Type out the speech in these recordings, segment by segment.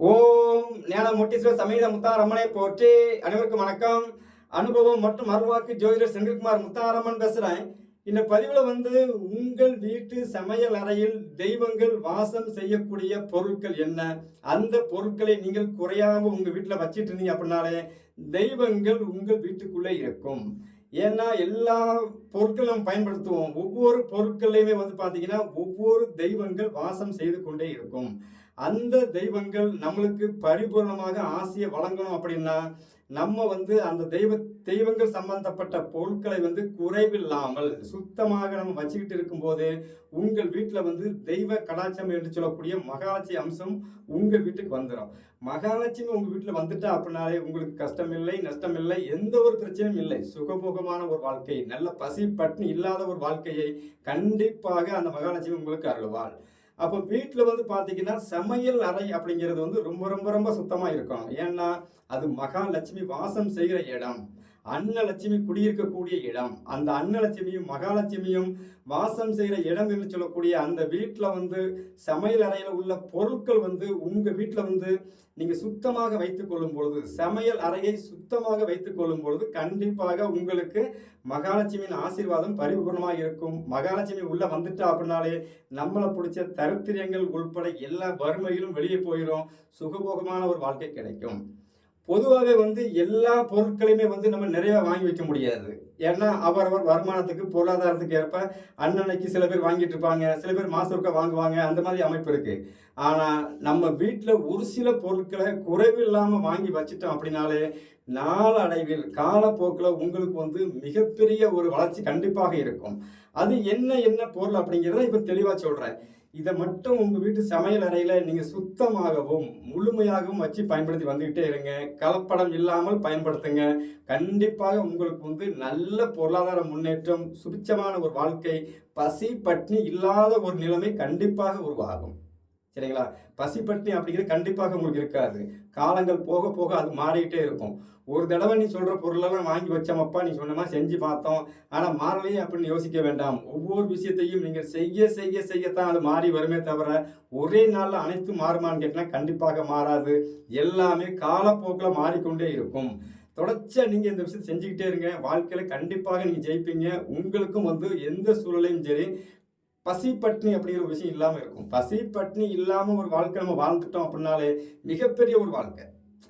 ஓம் ஞான முட்டீஸ்வர சமீத முத்தாரம்மனை போற்றி அனைவருக்கும் வணக்கம். அனுபவம் மற்றும் அருவாக்கு ஜோதிடர் செந்தில்குமார் முத்தாரம்மன் பேசுறேன். இந்த பதிவில் வந்து உங்கள் வீட்டு சமையல் அறையில் தெய்வங்கள் வாசம் செய்யக்கூடிய பொருட்கள் என்ன? அந்த பொருட்களை நீங்கள் குறையாம உங்க வீட்டில் வச்சிட்டு இருந்தீங்க அப்படின்னாலே தெய்வங்கள் உங்கள் வீட்டுக்குள்ளே இருக்கும். ஏன்னா எல்லா பொருட்களும் நம்ம பயன்படுத்துவோம். ஒவ்வொரு பொருட்கள்லையுமே வந்து பார்த்தீங்கன்னா ஒவ்வொரு தெய்வங்கள் வாசம் செய்து கொண்டே இருக்கும். அந்த தெய்வங்கள் நம்மளுக்கு பரிபூர்ணமாக ஆசையை வழங்கணும் அப்படின்னா நம்ம வந்து அந்த தெய்வ தெய்வங்கள் சம்பந்தப்பட்ட பொருட்களை வந்து குறைவில்லாமல் சுத்தமாக நம்ம வச்சுக்கிட்டு இருக்கும்போது உங்கள் வீட்டில் வந்து தெய்வ கடாட்சம் என்று சொல்லக்கூடிய மகாலட்சுமி அம்சம் உங்கள் வீட்டுக்கு வந்துடும் மகாலட்சுமி உங்கள் வீட்டில் வந்துட்டா அப்படின்னாலே உங்களுக்கு கஷ்டம் இல்லை நஷ்டம் இல்லை எந்த ஒரு பிரச்சனையும் இல்லை. சுகபோகமான ஒரு வாழ்க்கை நல்ல பசி பட்னி இல்லாத ஒரு வாழ்க்கையை கண்டிப்பாக அந்த மகாலட்சுமி உங்களுக்கு அருள்வாள். அப்போ வீட்டில் வந்து பார்த்தீங்கன்னா சமையல் அறை அப்படிங்கிறது வந்து ரொம்ப ரொம்ப ரொம்ப சுத்தமாக இருக்கும் ஏன்னா அது மகாலட்சுமி வாசம் செய்கிற இடம். அன்னலட்சுமி குடியிருக்கக்கூடிய இடம். அந்த அன்னலட்சுமியும் மகாலட்சுமியும் வாசம் செய்கிற இடம் என்று சொல்லக்கூடிய அந்த வீட்டில் வந்து சமையல் அறையில் உள்ள பொருட்கள் வந்து உங்கள் வீட்டில் வந்து நீங்கள் சுத்தமாக வைத்துக்கொள்ளும் பொழுது சமையல் அறையை சுத்தமாக வைத்துக்கொள்ளும் பொழுது கண்டிப்பாக உங்களுக்கு மகாலட்சுமியின் ஆசீர்வாதம் பரிபூர்ணமாக இருக்கும். மகாலட்சுமி உள்ளே வந்துட்டா அப்படின்னாலே நம்மளை பிடிச்ச தரித்திரியங்கள் உள்பட எல்லா வறுமையிலும் வெளியே போயிடும் சுகபோகமான ஒரு வாழ்க்கை கிடைக்கும். பொதுவாகவே வந்து எல்லா பொருட்களையுமே வந்து நம்ம நிறைய வாங்கி வைக்க முடியாது. ஏன்னா அவரவர் வருமானத்துக்கு பொருளாதாரத்துக்கு ஏற்ப அன்னன்னைக்கு சில பேர் வாங்கிட்டு இருப்பாங்க சில பேர் மாசம் வாங்குவாங்க அந்த மாதிரி அமைப்பு இருக்கு. ஆனா நம்ம வீட்டில் ஒரு சில பொருட்களை குறைவு இல்லாமல் வாங்கி வச்சிட்டோம் அப்படின்னாலே நாளடைவில் காலப்போக்கில் உங்களுக்கு வந்து மிகப்பெரிய ஒரு வளர்ச்சி கண்டிப்பாக இருக்கும். அது என்ன என்ன பொருள் அப்படிங்கிறத இப்போ தெளிவாக சொல்கிறேன் இதை மட்டும் உங்கள் வீட்டு சமையல் அறையில் நீங்கள் சுத்தமாகவும் முழுமையாகவும் வச்சு பயன்படுத்தி வந்துக்கிட்டே இருங்க. கலப்படம் இல்லாமல் பயன்படுத்துங்க. கண்டிப்பாக உங்களுக்கு வந்து நல்ல பொருளாதார முன்னேற்றம் சுபிச்சமான ஒரு வாழ்க்கை பசி பட்னி இல்லாத ஒரு நிலைமை கண்டிப்பாக உருவாகும். சரிங்களா? பசி அப்படிங்கிறது கண்டிப்பாக உங்களுக்கு இருக்காது. காலங்கள் போக போக அது மாறிக்கிட்டே இருக்கும். ஒரு தடவை நீ சொல்கிற பொருளெல்லாம் வாங்கி வச்சோமப்பா நீ சொன்னமா செஞ்சு பார்த்தோம். ஆனால் மாறலையே அப்படின்னு யோசிக்க வேண்டாம். ஒவ்வொரு விஷயத்தையும் நீங்கள் செய்ய செய்ய செய்யத்தான் அது மாறி வருமே தவிர ஒரே நாளில் அனைத்தும் மாறுமான்னு கேட்டால் கண்டிப்பாக மாறாது. எல்லாமே காலப்போக்கில் மாறிக்கொண்டே இருக்கும். தொடர்ச்சியாக நீங்கள் இந்த விஷயத்தை செஞ்சுக்கிட்டே இருங்க. வாழ்க்கையில் கண்டிப்பாக நீங்கள் ஜெயிப்பீங்க. உங்களுக்கும் வந்து எந்த சூழலையும் சரி பசி பட்னி அப்படிங்கிற ஒரு விஷயம் இல்லாமல் இருக்கும். பசி பட்னி இல்லாமல் ஒரு வாழ்க்கை நம்ம வாழ்ந்துட்டோம் அப்படின்னாலே மிகப்பெரிய ஒரு வாழ்க்கை.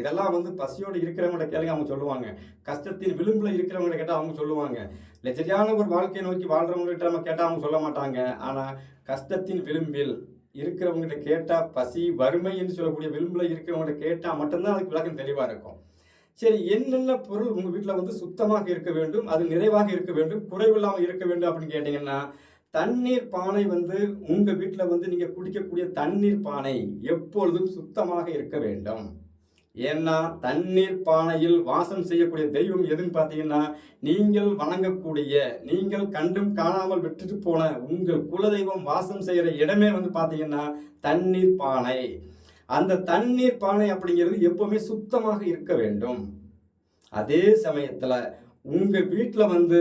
இதெல்லாம் வந்து பசியோடு இருக்கிறவங்கள கேளுங்க அவங்க சொல்லுவாங்க. கஷ்டத்தின் விளிம்பில் இருக்கிறவங்கள கேட்டால் அவங்க சொல்லுவாங்க. லெஜரியான ஒரு வாழ்க்கையை நோக்கி வாழ்றவங்ககிட்ட நம்ம கேட்டால் அவங்க சொல்ல மாட்டாங்க. ஆனால் கஷ்டத்தின் விளிம்பில் இருக்கிறவங்ககிட்ட கேட்டால் பசி வறுமை என்று சொல்லக்கூடிய விளிம்பில் இருக்கிறவங்ககிட்ட கேட்டால் மட்டும்தான் அதுக்கு விளக்கம் தெளிவாக இருக்கும். சரி என்னென்ன பொருள் உங்கள் வீட்டில் வந்து சுத்தமாக இருக்க வேண்டும் அது நிறைவாக இருக்க வேண்டும் குறைவில்லாமல் இருக்க வேண்டும் அப்படின்னு கேட்டிங்கன்னா தண்ணீர் பானை வந்து உங்கள் வீட்டில் வந்து நீங்கள் குடிக்கக்கூடிய தண்ணீர் பானை எப்பொழுதும் சுத்தமாக இருக்க வேண்டும். ஏன்னா தண்ணீர் பானையில் வாசம் செய்யக்கூடிய தெய்வம் எதுன்னு பார்த்தீங்கன்னா நீங்கள் வணங்கக்கூடிய நீங்கள் கண்டும் காணாமல் விட்டுட்டு போன உங்கள் குலதெய்வம் வாசம் செய்கிற இடமே வந்து பார்த்தீங்கன்னா தண்ணீர் பானை. அந்த தண்ணீர் பானை அப்படிங்கிறது எப்பவுமே சுத்தமாக இருக்க வேண்டும். அதே சமயத்தில் உங்கள் வீட்டில் வந்து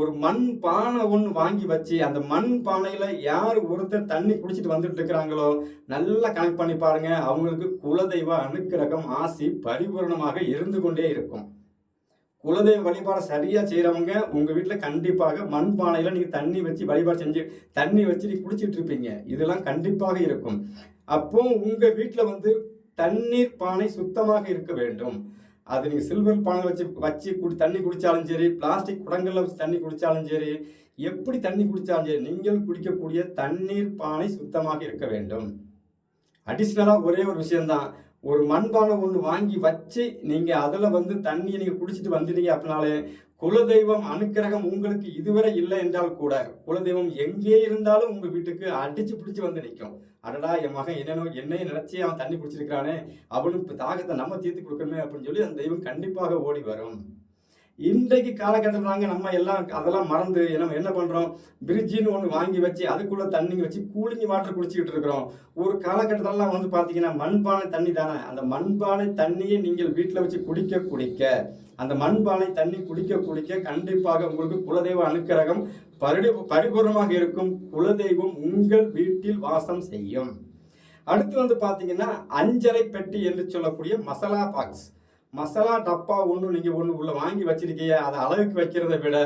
ஒரு மண் பானை ஒன்று வாங்கி வச்சு அந்த மண் பானையில் யார் ஒருத்தர் தண்ணி குடிச்சிட்டு வந்துட்டு இருக்கிறாங்களோ நல்லா கனெக்ட் பண்ணி பாருங்க. அவங்களுக்கு குலதெய்வ அனுக்கிரகம் ஆசி பரிபூர்ணமாக இருந்து கொண்டே இருக்கும். குலதெய்வ வழிபாடு சரியாக செய்கிறவங்க உங்கள் வீட்டில் கண்டிப்பாக மண் பானையில் நீங்கள் தண்ணி வச்சு வழிபாடு செஞ்சு தண்ணி வச்சு நீங்கள் குடிச்சிட்டு இருப்பீங்க. இதெல்லாம் கண்டிப்பாக இருக்கும். அப்போ உங்கள் வீட்டில் வந்து தண்ணீர் பானை சுத்தமாக இருக்க வேண்டும். அது நீங்கள் சில்வர் பானை வச்சு வச்சு குடி தண்ணி குடித்தாலும் சரி பிளாஸ்டிக் குடங்களில் வச்சு தண்ணி குடித்தாலும் சரி எப்படி தண்ணி குடித்தாலும் சரி நீங்கள் குடிக்கக்கூடிய தண்ணீர் பானை சுத்தமாக இருக்க வேண்டும். அடிஷ்னலாக ஒரே ஒரு விஷயம்தான். ஒரு மண்பானை ஒன்று வாங்கி வச்சு நீங்கள் அதில் வந்து தண்ணியை நீங்கள் குடிச்சிட்டு வந்துட்டீங்க அப்படின்னாலே குலதெய்வம் அனுக்கிரகம் உங்களுக்கு இதுவரை இல்லை என்றால் கூட குலதெய்வம் எங்கே இருந்தாலும் உங்கள் வீட்டுக்கு அடிச்சு பிடிச்சி வந்து நிற்கும். அடடா என் மகன் என்னென்ன என்னையும் நினச்சி அவன் தண்ணி குடிச்சிருக்கிறானே அவனுக்கு தாகத்தை நம்ம தீர்த்து கொடுக்கணுமே அப்படின்னு சொல்லி அந்த தெய்வம் கண்டிப்பாக ஓடி வரும். இன்றைக்கு காலகட்டத்தில் தாங்க நம்ம எல்லாம் அதெல்லாம் மறந்து நம்ம என்ன பண்ணுறோம் பிரிட்ஜின்னு ஒன்று வாங்கி வச்சு அதுக்குள்ளே தண்ணி வச்சு கூலிங் வாட்டர் குடிச்சிக்கிட்டு இருக்கிறோம். ஒரு காலகட்டத்திலலாம் வந்து பார்த்தீங்கன்னா மண்பானை தண்ணி தானே. அந்த மண்பானை தண்ணியை நீங்கள் வீட்டில் வச்சு குடிக்க குடிக்க அந்த மண்பானை தண்ணி குடிக்க குடிக்க கண்டிப்பாக உங்களுக்கு குலதெய்வ அனுக்கிரகம் பரி பரிபூர்ணமாக இருக்கும். குலதெய்வம் உங்கள் வீட்டில் வாசம் செய்யும். அடுத்து வந்து பார்த்தீங்கன்னா அஞ்சரை பெட்டி என்று சொல்லக்கூடிய மசாலா பாக்ஸ் மசாலா டப்பா ஒன்று நீங்கள் ஒன்று உள்ள வாங்கி வச்சிருக்கீங்க. அதை அளவுக்கு வைக்கிறத விட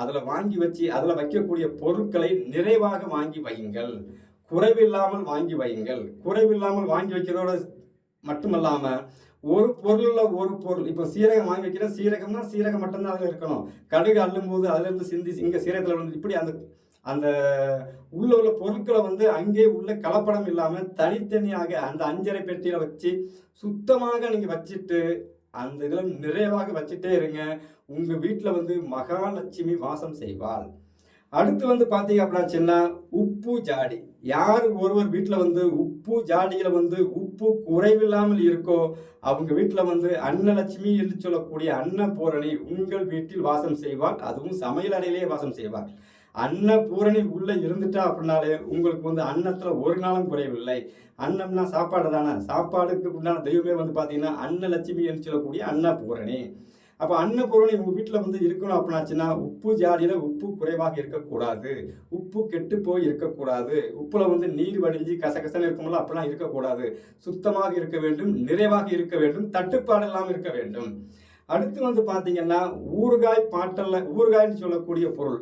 அதில் வாங்கி வச்சு அதில் வைக்கக்கூடிய பொருட்களை நிறைவாக வாங்கி வையுங்கள். குறைவில்லாமல் வாங்கி வையுங்கள். குறைவில்லாமல் வாங்கி வைக்கிறதோட மட்டுமல்லாமல் ஒரு பொருளில் ஒரு பொருள் இப்போ சீரகம் வாங்கி வைக்கிறேன் சீரகம்னா சீரகம் மட்டும்தான் அதில் இருக்கணும். கடுகு அள்ளும் போது அதுலேருந்து சிந்தி இங்கே சீரகத்தில் வந்து இப்படி அந்த அந்த உள்ள உள்ள பொருட்களை வந்து அங்கே உள்ள கலப்படம் இல்லாமல் தனித்தனியாக அந்த அஞ்சரை பெட்டியில் வச்சு சுத்தமாக நீங்கள் வச்சுட்டு அந்த இதில் நிறைவாக வச்சுட்டே இருங்க. உங்கள் வீட்டில் வந்து மகாலட்சுமி வாசம் செய்வாள். அடுத்து வந்து பார்த்தீங்க அப்படின்னாச்சுன்னா உப்பு ஜாடி. யார் ஒருவர் வீட்டில் வந்து உப்பு ஜாடியில் வந்து உப்பு குறைவில்லாமல் இருக்கோ அவங்க வீட்டில் வந்து அன்னலட்சுமி என்று சொல்லக்கூடிய அன்னபூரணி உங்கள் வீட்டில் வாசம் செய்வாள். அதுவும் சமையல் அறையிலே வாசம் செய்வாள். அன்னபூரணி உள்ள இருந்துட்டா அப்படின்னாலே உங்களுக்கு வந்து அன்னத்தில் ஒரு நாளும் குறைவில்லை. அன்னம்னா சாப்பாடு தானே. சாப்பாடுக்கு உண்டான தெய்வமே வந்து பார்த்தீங்கன்னா அன்னலட்சுமி என்று சொல்லக்கூடிய அன்னபூரணி. அப்போ அன்னபூரணி உங்கள் வீட்டில் வந்து இருக்கணும் அப்படின்னாச்சுன்னா உப்பு ஜாடியில் உப்பு குறைவாக இருக்கக்கூடாது. உப்பு கெட்டு போய் இருக்கக்கூடாது. உப்பில் வந்து நீர் வடிஞ்சு கசகசன்னு இருக்கும்ல அப்படிலாம் இருக்கக்கூடாது. சுத்தமாக இருக்க வேண்டும் நிறைவாக இருக்க வேண்டும் தட்டுப்பாடு இல்லாமல் இருக்க வேண்டும். அடுத்து வந்து பார்த்தீங்கன்னா ஊறுகாய் பாட்டல்ல ஊறுகாய்னு சொல்லக்கூடிய பொருள்.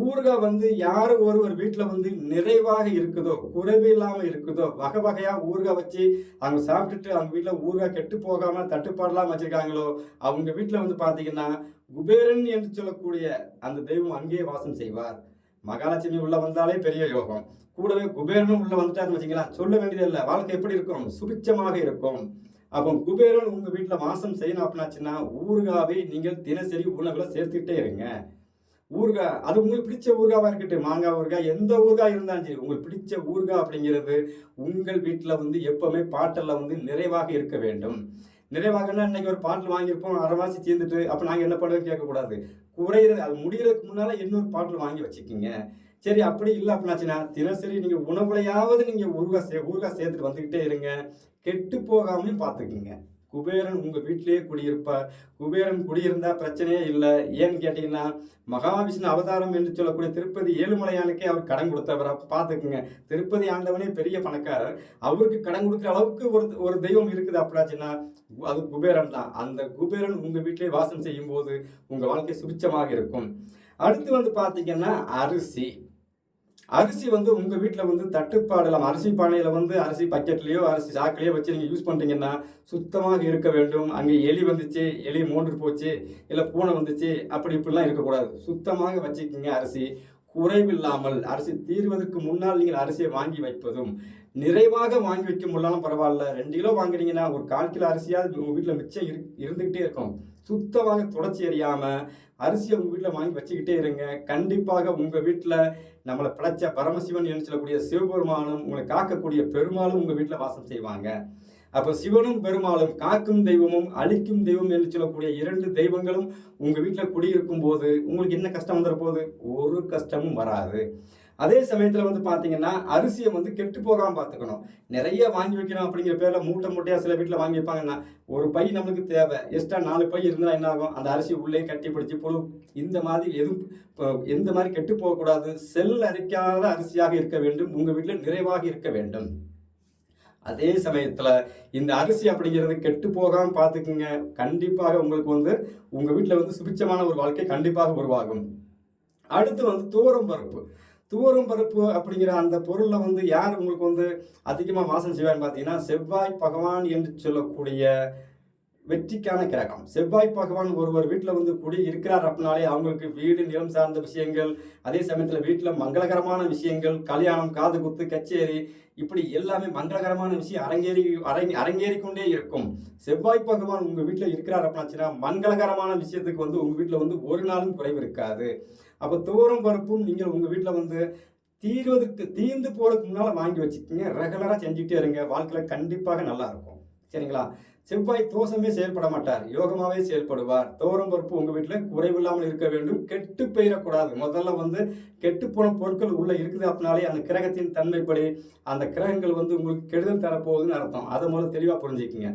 ஊறுகாய் வந்து யார் ஒருவர் வீட்டில் வந்து நிறைவாக இருக்குதோ குறைவு இல்லாமல் இருக்குதோ வகை வகையாக ஊறுகாய் வச்சு அவங்க சாப்பிட்டுட்டு அவங்க வீட்டில் ஊறுகாய் கெட்டு போகாமல் தட்டுப்பாடெல்லாம் வச்சுருக்காங்களோ அவங்க வீட்டில் வந்து பார்த்தீங்கன்னா குபேரன் என்று சொல்லக்கூடிய அந்த தெய்வம் அங்கேயே வாசம் செய்வார். மகாலட்சுமி உள்ள வந்தாலே பெரிய யோகம். கூடவே குபேரனும் உள்ள வந்துட்டாருன்னு வச்சுங்களா சொல்ல வேண்டியதில்லை வாழ்க்கை எப்படி இருக்கும்? சுபிச்சமாக இருக்கும். அப்போ குபேரன் உங்க வீட்டில் வாசம் செய்யணும் அப்படின்னாச்சுன்னா ஊறுகாவை நீங்கள் தினசரி உணவுல சேர்த்துக்கிட்டே இருங்க. ஊறுகாய் அது உங்களுக்கு பிடிச்ச ஊறுகாவா இருக்கட்டும் மாங்காய் ஊறுகாய் எந்த ஊறுகாய் இருந்தாலும் சரி உங்களுக்கு பிடிச்ச ஊறுகாய் அப்படிங்கிறது உங்கள் வீட்டில் வந்து எப்பவுமே பாட்டில் வந்து நிறைவாக இருக்க வேண்டும். நிறைவாகனா இன்னைக்கு ஒரு பாட்டில் வாங்கியிருப்போம் அரை சேர்ந்துட்டு அப்போ நாங்கள் என்ன பண்ணுவோம் கேட்கக்கூடாது. குறையிறது அது முடிகிறதுக்கு முன்னால் இன்னொரு பாட்டில் வாங்கி வச்சுக்கிங்க. சரி அப்படி இல்லை அப்படின்னாச்சுன்னா தினசரி நீங்கள் உணவுலையாவது நீங்கள் ஊறுகாய் சே ஊறுகாய் சேர்த்துட்டு வந்துக்கிட்டே இருங்க. கெட்டு போகாமையும் பார்த்துக்குங்க. குபேரன் உங்கள் வீட்டிலேயே குடியிருப்பார் குபேரன் குடியிருந்தா பிரச்சனையே இல்லை. ஏன்னு கேட்டிங்கன்னா மகாவிஷ்ணு அவதாரம் என்று சொல்லக்கூடிய திருப்பதி ஏழுமலையானுக்கே அவர் கடன் கொடுத்தவர். பார்த்துக்குங்க. திருப்பதி ஆண்டவனே பெரிய பணக்காரர். அவருக்கு கடன் கொடுக்குற அளவுக்கு ஒரு ஒரு தெய்வம் இருக்குது அப்படின்னாச்சுன்னா அது குபேரன் தான். அந்த குபேரன் உங்கள் வீட்டிலே வாசம் செய்யும் போது உங்கள் வாழ்க்கை சுபிச்சமாக இருக்கும். அடுத்து வந்து பார்த்தீங்கன்னா அரிசி. அரிசி வந்து உங்கள் வீட்டில் வந்து தட்டுப்பாடு இல்லாமல் அரிசி பானையில் வந்து அரிசி பக்கெட்லேயோ அரிசி சாக்கிலையோ வச்சு நீங்கள் யூஸ் பண்ணுறீங்கன்னா சுத்தமாக இருக்க வேண்டும். அங்கே எலி வந்துச்சு எலி மூன்று போச்சு இல்லை பூனை வந்துச்சு அப்படி இப்படிலாம் இருக்கக்கூடாது. சுத்தமாக வச்சுக்கிங்க அரிசி. குறைவில்லாமல் அரிசி தீர்வதற்கு முன்னால் நீங்கள் அரிசியை வாங்கி வைப்பதும் நிறைவாக வாங்கி வைக்க முடியலாம் பரவாயில்ல. ரெண்டு கிலோ வாங்குறீங்கன்னா ஒரு கால் கிலோ அரிசியாவது உங்கள் வீட்டில் மிச்சம் இரு இருந்துக்கிட்டே இருக்கும். சுத்தமாக தொடச்சி எறியாமல் அரிசியை உங்கள் வீட்டில் வாங்கி வச்சுக்கிட்டே இருங்க. கண்டிப்பாக உங்கள் வீட்டில் நம்மளை படைச்ச பரமசிவன் என்று சொல்லக்கூடிய சிவபெருமானும் உங்களை காக்கக்கூடிய பெருமாளும் உங்கள் வீட்டில் வாசம் செய்வாங்க. அப்போ சிவனும் பெருமாளும் காக்கும் தெய்வமும் அழிக்கும் தெய்வம் என்று சொல்லக்கூடிய இரண்டு தெய்வங்களும் உங்கள் வீட்டில் குடியிருக்கும் போது உங்களுக்கு என்ன கஷ்டம் வந்துட போகுது ஒரு கஷ்டமும் வராது. அதே சமயத்தில் வந்து பார்த்தீங்கன்னா அரிசியை வந்து கெட்டு போகாமல் பார்த்துக்கணும் நிறைய வாங்கி வைக்கணும் அப்படிங்கிற பேரில் மூட்டை மூட்டையாக சில வீட்டில் வாங்கி வைப்பாங்கன்னா ஒரு பை நம்மளுக்கு தேவை. எக்ஸ்ட்ரா நாலு பை இருந்தால் என்ன ஆகும்? அந்த அரிசி உள்ளே கட்டி பிடிச்சி புழு இந்த மாதிரி எதுவும் இப்போ எந்த மாதிரி கெட்டு போகக்கூடாது செல் அரிக்காத அரிசியாக இருக்க வேண்டும் உங்கள் வீட்டில் நிறைவாக இருக்க வேண்டும். அதே சமயத்தில் இந்த அரிசி அப்படிங்கிறது கெட்டு போகாமல் பார்த்துக்குங்க கண்டிப்பாக உங்களுக்கு வந்து உங்கள் வீட்டில் வந்து சுபிச்சமான ஒரு வாழ்க்கை கண்டிப்பாக உருவாகும். அடுத்து வந்து தோரம் பருப்பு. துவரும் பருப்பு அப்படிங்கிற அந்த பொருளில் வந்து யார் உங்களுக்கு வந்து அதிகமாக வாசம் செய்வான்னு பார்த்தீங்கன்னா செவ்வாய் பகவான் என்று சொல்லக்கூடிய வெற்றிக்கான கிரகம். செவ்வாய் பகவான் ஒருவர் வீட்டில் வந்து குடி இருக்கிறார் அப்படின்னாலே அவங்களுக்கு வீடு நிலம் சார்ந்த விஷயங்கள் அதே சமயத்தில் வீட்டில் மங்களகரமான விஷயங்கள் கல்யாணம் காது குத்து கச்சேரி இப்படி எல்லாமே மங்களகரமான விஷயம் அரங்கேறி அரங்கி அரங்கேறி கொண்டே இருக்கும். செவ்வாய் பகவான் உங்கள் வீட்டில் இருக்கிறார் அப்படின்னாச்சுன்னா மங்களகரமான விஷயத்துக்கு வந்து உங்கள் வீட்டில் வந்து ஒரு நாளும் குறைவு இருக்காது. அப்போ தோறும் பருப்பும் நீங்கள் உங்கள் வீட்டில் வந்து தீர்வதற்கு தீர்ந்து போகிறதுக்கு முன்னால் வாங்கி வச்சுக்கோங்க. ரெகுலராக செஞ்சுக்கிட்டே இருங்க. வாழ்க்கையில் கண்டிப்பாக நல்லா இருக்கும். சரிங்களா? செவ்வாய் தோஷமே செயல்பட மாட்டார் யோகமாகவே செயல்படுவார். தோறும் பருப்பு உங்கள் வீட்டில் குறைவில்லாமல் இருக்க வேண்டும். கெட்டு போயிடக்கூடாது முதல்ல வந்து கெட்டு போன பொருட்கள் உள்ளே இருக்குது அப்படின்னாலே அந்த கிரகத்தின் தன்மைப்படி அந்த கிரகங்கள் வந்து உங்களுக்கு கெடுதல் தரப்போகுதுன்னு அர்த்தம். அதை முதல்ல தெளிவாக புரிஞ்சுக்கிங்க.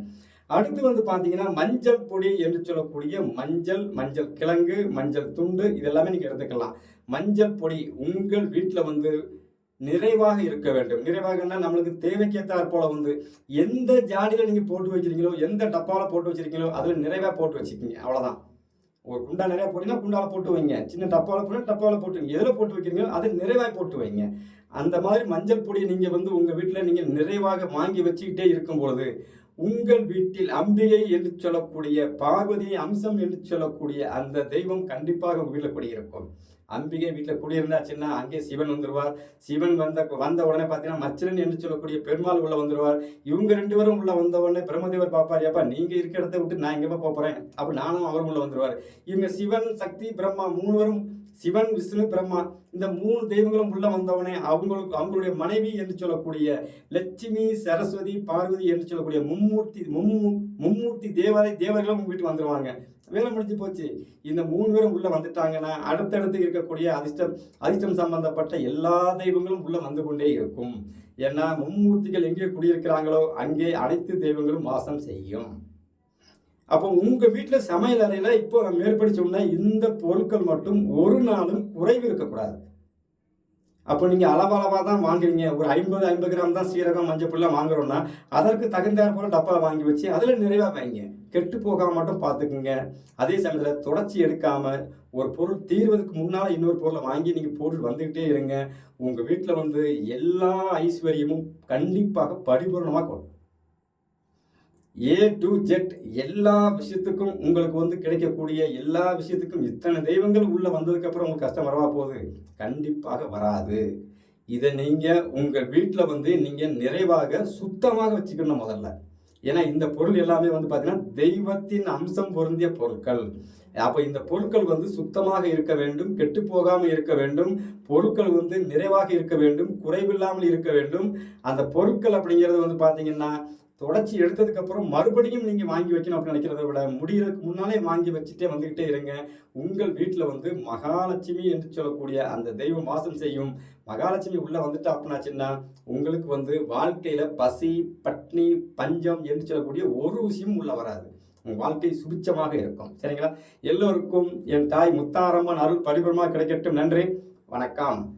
அடுத்து வந்து பார்த்தீங்கன்னா மஞ்சள் பொடி என்று சொல்லக்கூடிய மஞ்சள் மஞ்சள் கிழங்கு மஞ்சள் துண்டு இதெல்லாமே நீங்கள் எடுத்துக்கலாம். மஞ்சள் பொடி உங்கள் வீட்டில் வந்து நிறைவாக இருக்க வேண்டும். நிறைவாகனா நம்மளுக்கு தேவைக்கேற்றாற் போல வந்து எந்த ஜாடியில் நீங்கள் போட்டு வைக்கிறீங்களோ எந்த டப்பாவில் போட்டு வச்சிருக்கீங்களோ அதில் நிறைவாக போட்டு வச்சுக்கிங்க. அவ்வளோதான் ஒரு குண்டா நிறையா போட்டீங்கன்னா குண்டால போட்டு வைங்க. சின்ன டப்பாவில் போட்டு டப்பாவில் போட்டு வைங்க. எதில் போட்டு வைக்கிறீங்களோ அதில் நிறைவாக போட்டு வைங்க. அந்த மாதிரி மஞ்சள் பொடியை நீங்கள் வந்து உங்கள் வீட்டில் நீங்கள் நிறைவாக வாங்கி வச்சுக்கிட்டே இருக்கும் பொழுது உங்கள் வீட்டில் அம்பிகை என்று சொல்லக்கூடிய பார்வதி அம்சம் என்று சொல்லக்கூடிய அந்த தெய்வம் கண்டிப்பாக உங்கள் வீட்டில் குடியிருக்கும். அம்பிகை வீட்டில் குடியிருந்தாச்சுன்னா அங்கே சிவன் வந்துடுவார் சிவன் வந்த வந்த உடனே பார்த்தீங்கன்னா மச்சரன் என்று சொல்லக்கூடிய பெருமாள் உள்ள வந்துருவார். இவங்க ரெண்டு பேரும் உள்ள வந்த உடனே பிரம்மதேவர் பார்ப்பார் ஏப்பா நீங்கள் இருக்கிற இடத்த விட்டு நான் எங்கேப்பா போகிறேன் அப்போ அப்படி நானும் அவரும் உள்ள வந்துடுவார் இவங்க சிவன் சக்தி பிரம்மா மூணுவரும் சிவன் விஷ்ணு பிரம்மா இந்த மூணு தெய்வங்களும் உள்ள வந்தவனே அவங்களுக்கு அவங்களுடைய மனைவி என்று சொல்லக்கூடிய லட்சுமி சரஸ்வதி பார்வதி என்று சொல்லக்கூடிய மும்மூர்த்தி மும்மு மும்மூர்த்தி தேவாலய தேவர்களும் வீட்டுக்கு வந்துடுவாங்க வேலை முடிஞ்சு போச்சு. இந்த மூணு பேரும் உள்ள வந்துட்டாங்கன்னா அடுத்தடுத்து இருக்கக்கூடிய அதிர்ஷ்டம் அதிர்ஷ்டம் சம்பந்தப்பட்ட எல்லா தெய்வங்களும் உள்ள வந்து கொண்டே இருக்கும். ஏன்னா மும்மூர்த்திகள் எங்கே குடியிருக்கிறாங்களோ அங்கே அனைத்து தெய்வங்களும் வாசம் செய்யும். அப்போ உங்க வீட்டில் சமையல் அறையில இப்போ நான் மேற்படி சொன்ன இந்த பொருட்கள் மட்டும் ஒரு நாளும் குறைவு இருக்கக்கூடாது. அப்போ நீங்கள் அளவளவாக தான் வாங்குறீங்க. ஒரு ஐம்பது ஐம்பது கிராம் தான் சீரகம் மஞ்சள் புல்லாம் வாங்குறோம்னா அதற்கு தகுந்தாற் போல டப்பா வாங்கி வச்சு அதில் நிறைவாக வைங்க. கெட்டு போகாம மட்டும் பார்த்துக்குங்க அதே சமயத்தில் தொடர்ச்சி எடுக்காமல் ஒரு பொருள் தீர்வதற்கு முன்னால் இன்னொரு பொருளை வாங்கி நீங்கள் பொருள் வந்துக்கிட்டே இருங்க. உங்கள் வீட்டில் வந்து எல்லா ஐஸ்வர்யமும் கண்டிப்பாக பரிபூர்ணமாக கொடுக்கும் ஏ டு ஜெட் எல்லா விஷயத்துக்கும் உங்களுக்கு வந்து கிடைக்கக்கூடிய எல்லா விஷயத்துக்கும் இத்தனை தெய்வங்கள் உள்ளே வந்ததுக்கப்புறம் உங்களுக்கு கஷ்டம் வரவா போகுது? கண்டிப்பாக வராது. இதை நீங்கள் உங்கள் வீட்டில் வந்து நீங்கள் நிறைவாக சுத்தமாக வச்சுக்கணும் முதல்ல. ஏன்னா இந்த பொருள் எல்லாமே வந்து பார்த்தீங்கன்னா தெய்வத்தின் அம்சம் பொருந்திய பொருட்கள். அப்போ இந்த பொருட்கள் வந்து சுத்தமாக இருக்க வேண்டும் கெட்டு போகாமல் இருக்க வேண்டும் பொருட்கள் வந்து நிறைவாக இருக்க வேண்டும் குறைவில்லாமல் இருக்க வேண்டும். அந்த பொருட்கள் அப்படிங்கிறது வந்து பார்த்தீங்கன்னா தொடச்சி எடுத்ததுக்கப்புறம் மறுபடியும் நீங்கள் வாங்கி வைக்கணும் அப்படின்னு நினைக்கிறத விட முடிகிறதுக்கு முன்னாலே வாங்கி வச்சுட்டே வந்துக்கிட்டே இருங்க. உங்கள் வீட்டில் வந்து மகாலட்சுமி என்று சொல்லக்கூடிய அந்த தெய்வம் வாசம் செய்யும். மகாலட்சுமி உள்ளே வந்துட்டு அப்படின்னாச்சுன்னா உங்களுக்கு வந்து வாழ்க்கையில் பசி பட்னி பஞ்சம் என்று சொல்லக்கூடிய ஒரு விஷயமும் உள்ளே வராது. உங்கள் வாழ்க்கை சுபிச்சமாக இருக்கும். சரிங்களா? எல்லோருக்கும் என் தாய் முத்தாரம்மன் அருள் பரிபூர்ணமாக கிடைக்கட்டும். நன்றி. வணக்கம்.